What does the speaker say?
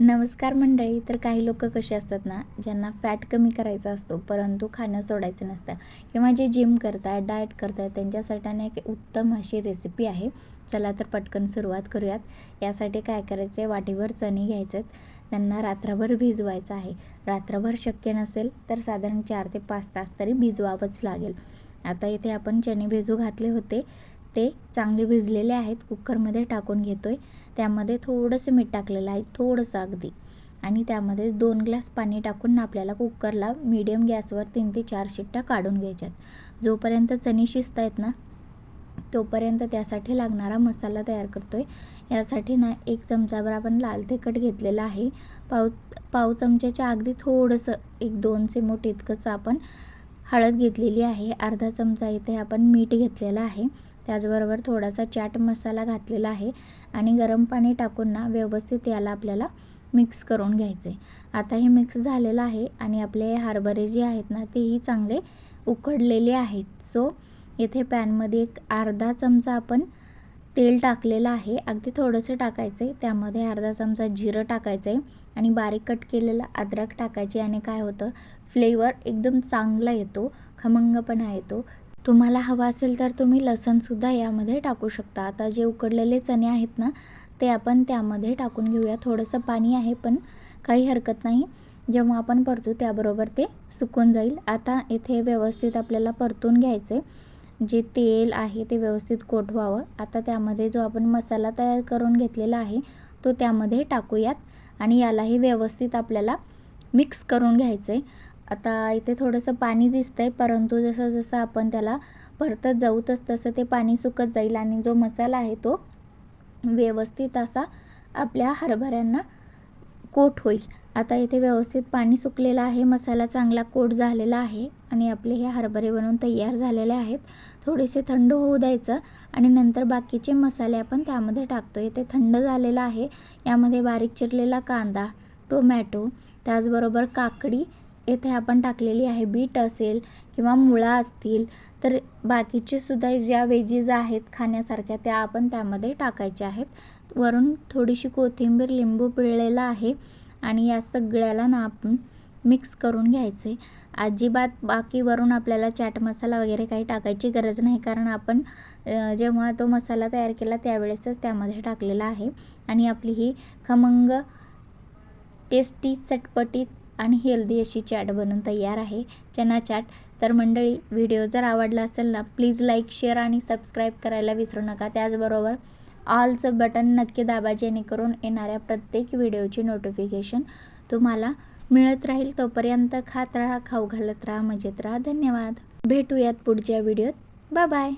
नमस्कार मंडळी तर काही लोक कसे असतात ना ज्यांना फॅट कमी करायचा असतो परंतु खाणं सोडायचं नसतं किंवा जे जिम करतात डाएट करतात त्यांच्यासाठी एक उत्तम अशी रेसिपी आहे. चला तर पटकन सुरुवात करूयात. यासाठी काय करायचं आहे वाटीवर चणे घ्यायचे आहेत त्यांना रात्रभर भिजवायचं आहे. रात्रभर शक्य नसेल तर साधारण चार ते पाच तास तरी भिजवावंच लागेल. आता इथे आपण चणे भिजू घातले होते. ते चांगले भिजलेले आहेत कुकरमध्ये टाकून घेतो आहे त्यामध्ये थोडंसं मीठ टाकलेलं आहे थोडंसं अगदी. आणि त्यामध्ये दोन ग्लास पाणी टाकून आपल्याला कुकरला मीडियम गॅसवर तीन ते चार शिट्ट्या काढून घ्यायच्यात. जोपर्यंत चणी शिजत आहेत ना तोपर्यंत त्यासाठी लागणारा मसाला तयार करतो आहे यासाठी ना एक चमचाभर आपण लाल तिखट घेतलेलं आहे. पाव पाव चमच्याच्या अगदी थोडंसं एक दोन चिमूट इतकंच आपण हळद घेतलेली आहे. अर्धा चमचा इथे आपण मीठ घेतलेलं आहे. त्याचबरोबर थोडासा चाट मसाला घातलेला आहे आणि गरम पाणी टाकून ना व्यवस्थित याला आपल्याला मिक्स करून घ्यायचं आहे आता हे मिक्स झालेलं आहे आणि आपले हरभरे जे आहेत ना तेही चांगले उकडलेले आहेत. सो इथे पॅनमध्ये एक अर्धा चमचा आपण तेल टाकलेलं आहे. अगदी थोडंसं टाकायचं आहे त्यामध्ये अर्धा चमचा जिरं टाकायचं आहे आणि बारीक कट केलेलं अद्रक टाकायचे. आणि काय होतं? फ्लेवर एकदम चांगला येतो. खमंगपणा येतो. तुम्हाला हवा असेल तर तुम्ही लसणसुद्धा यामध्ये टाकू शकता. आता जे उकडलेले चणे आहेत ना ते आपण त्यामध्ये टाकून घेऊया. थोडंसं पाणी आहे पण काही हरकत नाही. जेव्हा आपण परतू त्याबरोबर ते सुकून जाईल. आता इथे व्यवस्थित आपल्याला परतून घ्यायचे जे तेल आहे ते व्यवस्थित कोट व्हावं आता त्यामध्ये जो आपण मसाला तयार करून घेतलेला आहे तो त्यामध्ये टाकूयात आणि यालाही व्यवस्थित आपल्याला मिक्स करून घ्यायचं आहे आता इथे थोडंसं पाणी दिसतं आहे परंतु जसं जसं आपण त्याला परतत जाऊ तस तसं ते पाणी सुकत जाईल आणि जो मसाला आहे तो व्यवस्थित असा आपल्या हरभऱ्यांना कोट होईल. आता इथे व्यवस्थित पाणी सुकलेलं आहे मसाला चांगला कोट झालेला आहे आणि आपले हे हरभरे बनवून तयार झालेले आहेत. थोडेसे थंड होऊ द्यायचं आणि नंतर बाकीचे मसाले आपण त्यामध्ये टाकतो इथे थंड झालेलं आहे यामध्ये बारीक चिरलेला कांदा टोमॅटो त्याचबरोबर काकडी येथे आपण टाकलेली आहे. बीट असेल किंवा मुळा असतील तर बाकीचे सुद्धा ज्या वेजीज आहेत खाण्यासारख्या त्या आपण त्यामध्ये टाकायच्या आहेत. वरून थोडीशी कोथिंबीर लिंबू पिळलेला आहे. आणि या सगळ्याला ना आपण मिक्स करून घ्यायचे. अजिबात बाकीवरून आपल्याला चाट मसाला वगैरे काही टाकायची गरज नाही कारण आपण जेव्हा तो मसाला तयार केला त्यावेळेसच त्यामध्ये टाकलेला आहे. आणि आपली ही खमंग टेस्टी चटपटीत आणि हेल्दी अशी चॅट बनून तयार आहे. चना चाट. तर मंडळी व्हिडिओ जर आवडला असेल ना प्लीज लाईक शेअर आणि सबस्क्राईब करायला विसरू नका. त्याचबरोबर ऑलचं बटन नक्की दाबा जेणेकरून येणाऱ्या प्रत्येक व्हिडिओची नोटिफिकेशन तुम्हाला मिळत राहील. तोपर्यंत खात राहा खाऊ घालत राहा मजेत राहा. धन्यवाद. भेटूयात पुढच्या व्हिडिओत. Bye bye